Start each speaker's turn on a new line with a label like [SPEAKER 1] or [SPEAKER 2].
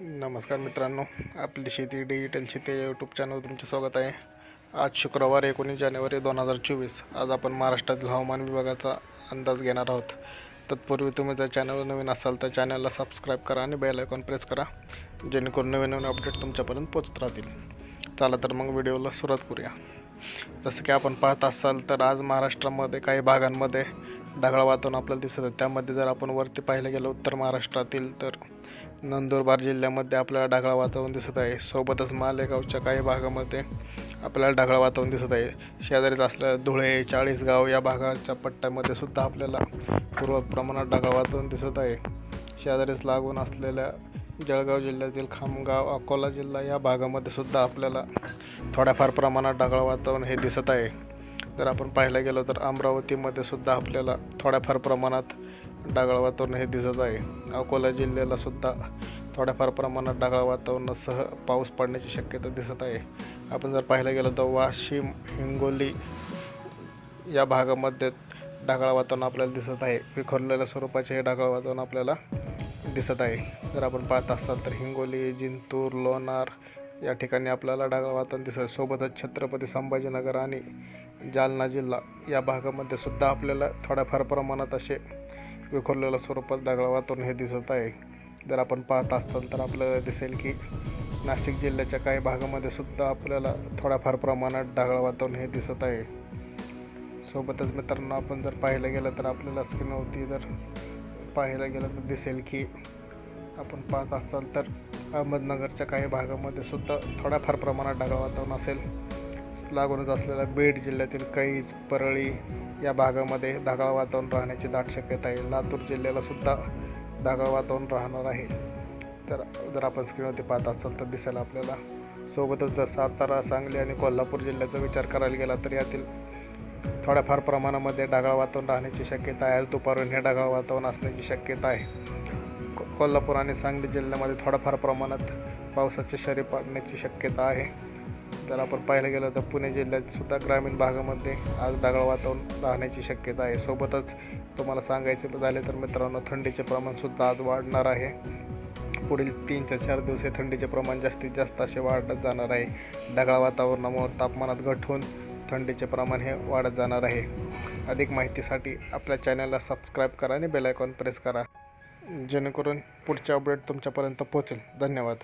[SPEAKER 1] नमस्कार मित्रांनो आपली शेती डिजिटल शेती या यूट्यूब चॅनल तुमचे स्वागत आहे. आज शुक्रवार एकोणीस जानेवारी दोन हजार चोवीस. आज आपण महाराष्ट्रातील हवामान विभागाचा अंदाज घेणार आहोत. तत्पूर्वी तुम्ही जर चॅनलवर नवीन असाल तर चॅनलला सबस्क्राईब करा आणि बेल आयकॉन प्रेस करा जेणेकरून नवीन नवीन अपडेट तुमच्यापर्यंत पोचत राहतील. चला तर मग व्हिडिओला सुरुवात करूया. जसं की आपण पाहत असाल तर आज महाराष्ट्रामध्ये काही भागांमध्ये ढगाळ वातावरण आपल्याला दिसत आहे. त्यामध्ये जर आपण वरती पाहायला गेलो उत्तर महाराष्ट्रातील तर नंदुरबार जिल्ह्यामध्ये आपल्याला ढगाळ वातावरण दिसत आहे. सोबतच मालेगावच्या काही भागामध्ये आपल्याला ढगाळ वातावरण दिसत आहे. शेजारीच असलेल्या धुळे चाळीसगाव या भागाच्या पट्ट्यामध्ये सुद्धा आपल्याला पूर्व प्रमाणात ढगाळ वातावरण दिसत आहे. शेजारीच लागून असलेल्या जळगाव जिल्ह्यातील खामगाव अकोला जिल्हा या भागामध्ये सुद्धा आपल्याला थोड्याफार प्रमाणात ढगाळ वातावरण हे दिसत आहे. जर आपण पाहायला गेलो तर अमरावतीमध्ये सुद्धा आपल्याला थोड्याफार प्रमाणात ढगाळ वातावरण हे दिसत आहे. अकोला जिल्ह्याला सुद्धा थोड्याफार प्रमाणात ढगाळ वातावरणासह पाऊस पडण्याची शक्यता दिसत आहे. आपण जर पाहायला गेलो तर वाशिम हिंगोली या भागामध्ये ढगाळ वातावरण आपल्याला दिसत आहे. विखुरलेल्या स्वरूपाचे हे ढगाळ वातावरण आपल्याला दिसत आहे. जर आपण पाहत असाल तर हिंगोली जिंतूर लोणार या ठिकाणी आपल्याला ढगाळ वातावरण दिसत. सोबतच छत्रपती संभाजीनगर आणि जालना जिल्हा या भागामध्ये सुद्धा आपल्याला थोड्याफार प्रमाणात असे विखुरलेल्या स्वरूपात ढगाळ वातावरण हे दिसत आहे. जर आपण पाहत असाल तर आपल्याला दिसेल की नाशिक जिल्ह्याच्या काही भागामध्ये सुद्धा आपल्याला थोड्याफार प्रमाणात ढगाळ वातावरण हे दिसत आहे. सोबतच मित्रांनो आपण जर पाहायला गेलं तर आपल्याला स्क्रीनवरती जर पाहायला गेलं तर दिसेल की आपण पाहत असाल तर अहमदनगरच्या काही भागामध्ये सुद्धा थोड्याफार प्रमाणात ढगाळ वातावरण असेल. लागूनच असलेल्या बीड जिल्ह्यातील कैज परळी या भागामध्ये ढगाळ वातावरण राहण्याची दाट शक्यता आहे. लातूर जिल्ह्याला सुद्धा ढगाळ वातावरण राहणार आहे. तर जर आपण स्क्रीनवरती पाहत असाल तर दिसेल आपल्याला. सोबतच जर सातारा सांगली आणि कोल्हापूर जिल्ह्याचा विचार करायला गेला तर यातील थोड्याफार प्रमाणामध्ये ढगाळ वातावरण राहण्याची शक्यता आहे. दुपारून हे ढगाळ वातावरण असण्याची शक्यता आहे. कोल्हापूर आणि सांगली जिल्ह्यामध्ये थोड्याफार प्रमाणात पावसाचे शरी पडण्याची शक्यता आहे. जर आपण पाहायला गेलं तर पुणे जिल्ह्यात सुद्धा ग्रामीण भागामध्ये आज दगड वातावरण राहण्याची शक्यता आहे. सोबतच तुम्हाला सांगायचे झाले तर मित्रांनो थंडीचे प्रमाणसुद्धा आज वाढणार आहे. पुढील तीन ते चार दिवस हे थंडीचे प्रमाण जास्तीत जास्त असे वाढत जाणार आहे. ढगाळ वातावरणामुळे तापमानात घट होऊन थंडीचे प्रमाण हे वाढत जाणार आहे. अधिक माहितीसाठी आपल्या चॅनलला सबस्क्राईब करा आणि बेल आयकॉन प्रेस करा. जेणेकरून पुढचे अपडेट तुमच्यापर्यंत पोहोचेल. धन्यवाद.